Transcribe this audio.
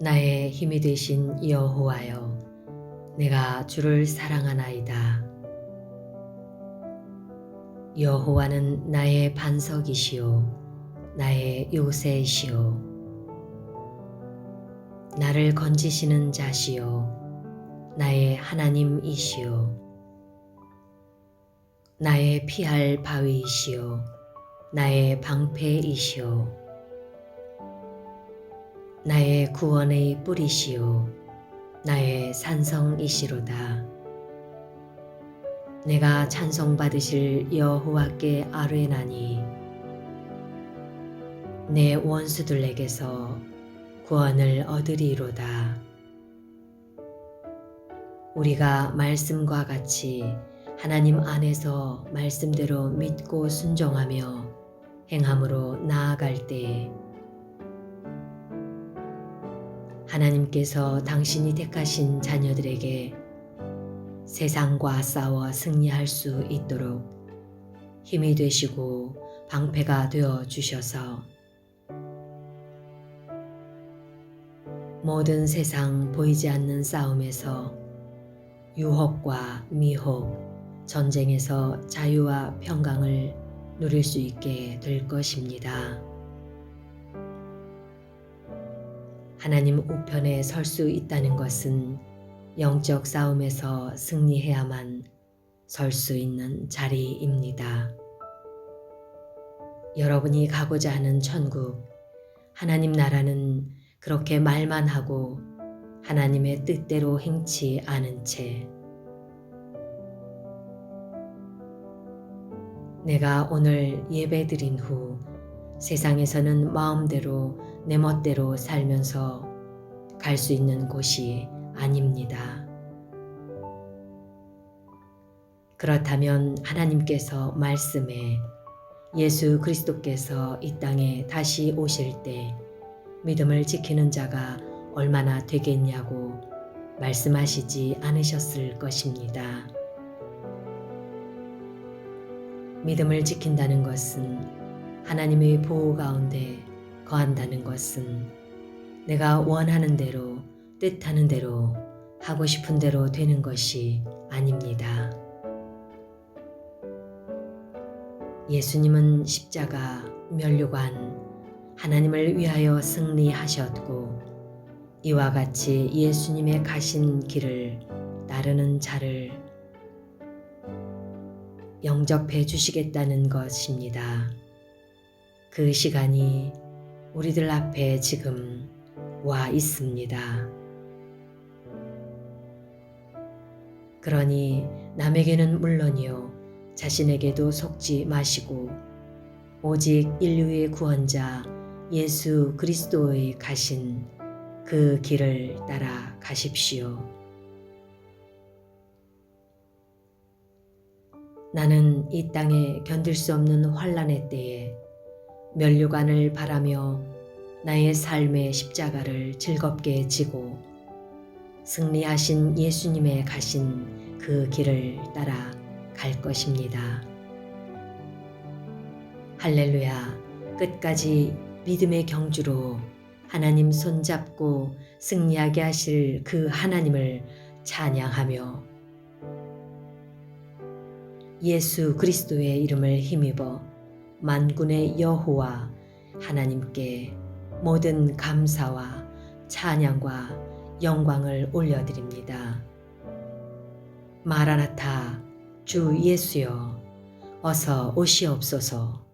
나의 힘이 되신 여호와여 내가 주를 사랑하나이다. 여호와는 나의 반석이시요 나의 요새시요. 나를 건지시는 자시요 나의 하나님이시요. 나의 피할 바위이시요 나의 방패이시요 나의 구원의 뿌리시요 나의 산성이시로다. 내가 찬송받으실 여호와께 아뢰나니 내 원수들에게서 구원을 얻으리로다. 우리가 말씀과 같이 하나님 안에서 말씀대로 믿고 순종하며 행함으로 나아갈 때에 하나님께서 당신이 택하신 자녀들에게 세상과 싸워 승리할 수 있도록 힘이 되시고 방패가 되어 주셔서 모든 세상 보이지 않는 싸움에서 유혹과 미혹, 전쟁에서 자유와 평강을 누릴 수 있게 될 것입니다. 하나님 우편에 설 수 있다는 것은 영적 싸움에서 승리해야만 설 수 있는 자리입니다. 여러분이 가고자 하는 천국, 하나님 나라는 그렇게 말만 하고 하나님의 뜻대로 행치 않은 채 내가 오늘 예배 드린 후 세상에서는 마음대로 내 멋대로 살면서 갈 수 있는 곳이 아닙니다. 그렇다면 하나님께서 말씀에 예수 그리스도께서 이 땅에 다시 오실 때 믿음을 지키는 자가 얼마나 되겠냐고 말씀하시지 않으셨을 것입니다. 믿음을 지킨다는 것은 하나님의 보호 가운데 거한다는 것은 내가 원하는 대로 뜻하는 대로 하고 싶은 대로 되는 것이 아닙니다. 예수님은 십자가, 면류관, 하나님을 위하여 승리하셨고 이와 같이 예수님의 가신 길을 따르는 자를 영접해 주시겠다는 것입니다. 그 시간이 우리들 앞에 지금 와 있습니다. 그러니 남에게는 물론이요 자신에게도 속지 마시고 오직 인류의 구원자 예수 그리스도의 가신 그 길을 따라 가십시오. 나는 이 땅에 견딜 수 없는 환란의 때에 면류관을 바라며 나의 삶의 십자가를 즐겁게 지고 승리하신 예수님의 가신 그 길을 따라 갈 것입니다. 할렐루야 끝까지 믿음의 경주로 하나님 손잡고 승리하게 하실 그 하나님을 찬양하며 예수 그리스도의 이름을 힘입어 만군의 여호와 하나님께 모든 감사와 찬양과 영광을 올려드립니다. 마라나타 주 예수여 어서 오시옵소서.